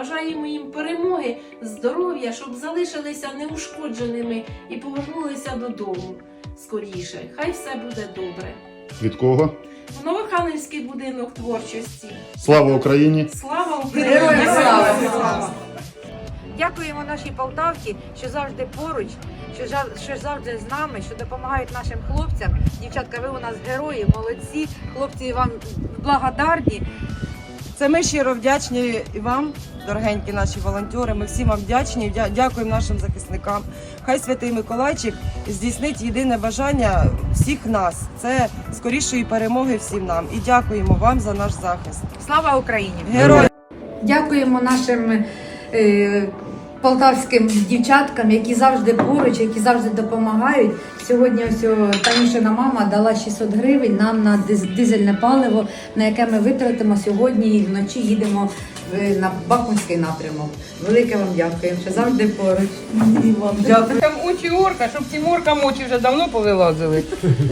Бажаємо їм перемоги, здоров'я, щоб залишилися неушкодженими і повернулися додому скоріше. Хай все буде добре. Від кого? В Новоханівський будинок творчості. Слава Україні! Слава Україні! Героям слава! Слава! Дякуємо нашій Полтавці, що завжди поруч, що, що завжди з нами, що допомагають нашим хлопцям. Дівчатка, ви у нас герої, молодці. Хлопці вам благодарні. Це ми щиро вдячні і вам, дорогенькі наші волонтери. Ми всім вам вдячні. Дякуємо нашим захисникам. Хай святий Миколайчик здійснить єдине бажання всіх нас. Це скорішої перемоги всім нам. І дякуємо вам за наш захист. Слава Україні! Герої! Дякуємо нашим е, полтавським дівчаткам, які завжди поруч, які завжди допомагають. Сьогодні ось о, Танюшина мама дала 600 гривень нам на диз- дизельне паливо, на яке ми витратимо сьогодні і вночі їдемо е, на Бахмутський напрямок. Велике вам дякуємо, що завжди поруч. Дякую. Там очі орка, щоб цим оркам очі вже давно повилазили.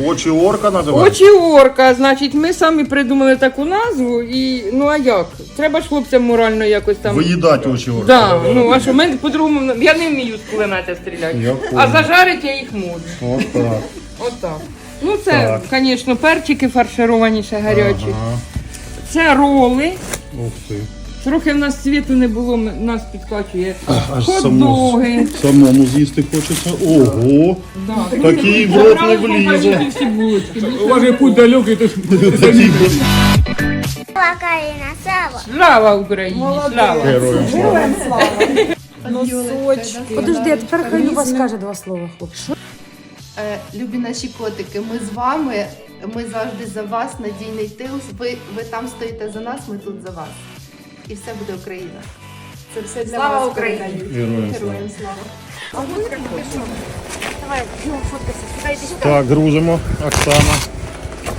Очі орка називають? Очі орка, значить, ми самі придумали таку назву і ну а як? Треба ж хлопцям морально якось там. Виїдати очі орка. Да, ну а що, ми по-другому я не вмію з кулемета стріляти. Я А зажарити я їх можу. От так. Отак. Ну це, Так. звісно, перчики фаршировані ще гарячі. Ага. Це роли. Ух ти. Трохи в нас світу не було, м- нас підкачує. Аж само, Хот-доги. самому з'їсти хочеться. Ого! Да. Такий в рот не Забрали влізе. всі булочки. Ваше путь далекий, то Такий в рот. Слава Україні! Слава! Героям слава. Носочки. Подожди, а тепер хай Люба скаже два слова, хлопці. Е, Любі наші котики, ми з вами. Ми завжди за вас, надійний тил. Ви, ви там стоїте за нас, ми тут за вас. І все буде Україна. Це все для Слава вас. Україні! Героям слава. Героям слава! Давай, Люба, фоткайся. Сюди. Так, грузимо. Оксана.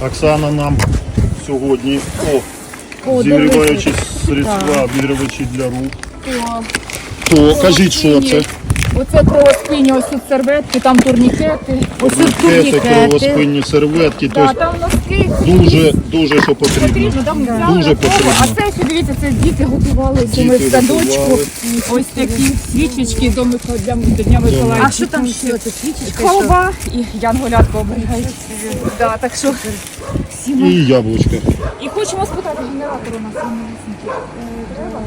Оксана нам сьогодні о, зігріваючі средства, обігрівачі для рук. То, кажіть, що це? Оце кровоспинні, ось тут серветки, там турнікети. Ось тут Турнікети, кровоспинні серветки. Да, Тобто там носки. дуже, дуже що потрібно. Потрібно, там взяли Дуже потрібно. А це ще дивіться, це діти готувалися. Ми Діти в садочку. готували. Ось такі свічечки до, Мика- для, до Дня Миколая. А що там ще? Це свічечка? Колба і янголятко оберігають. Да, так що всі ми. І яблучка. І хочемо спитати генератор у нас малесенький. Е, треба?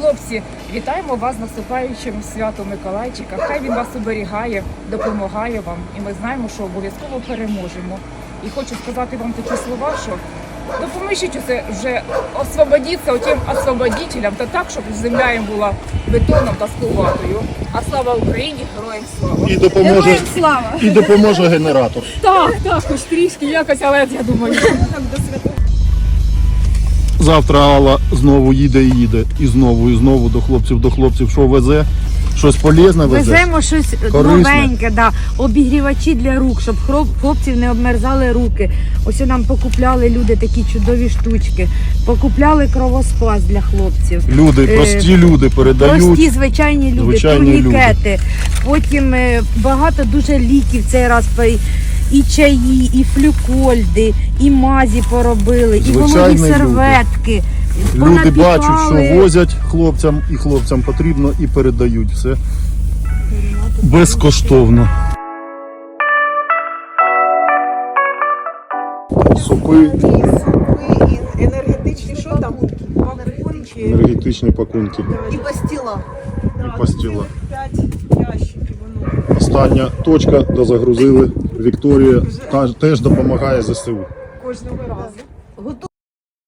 Хлопці, вітаємо вас з наступаючим святом Миколайчика. Хай він вас оберігає, допомагає вам. І ми знаємо, що обов'язково переможемо. І хочу сказати вам такі слова, що допоможіть оце вже освободитися отим освободителям, та так, щоб земля їм була бетоном та скловатою. А слава Україні, героям слава! І допоможе, слава! і допоможе генератор. Так, так, хоч трішки якось, але я думаю, так до святого. Завтра Алла знову їде і їде. І знову, і знову до хлопців, до хлопців. Що везе? Щось полезне везе? Веземо щось Корисне. новеньке, да. обігрівачі для рук, щоб хроп- хлопців не обмерзали руки. Ось нам покупляли люди такі чудові штучки. Покупляли кровоспас для хлопців. Люди, Е, прості люди передають. Прості звичайні люди, Звичайні турнікети. Потім е, багато дуже ліків цей раз по- і чаї, і флюкольди, і мазі поробили, і вологі Звичайні люди. серветки. Люди бачать, що возять хлопцям, і хлопцям потрібно, і передають все безкоштовно. Супи, Енергетичні, що там? Пакунки енергетичні пакунки і пастіла. і пастіла. П'ять ящиків воно. Остання точка, де загрузили. Вікторія теж допомагає ЗСУ. Кожного разу.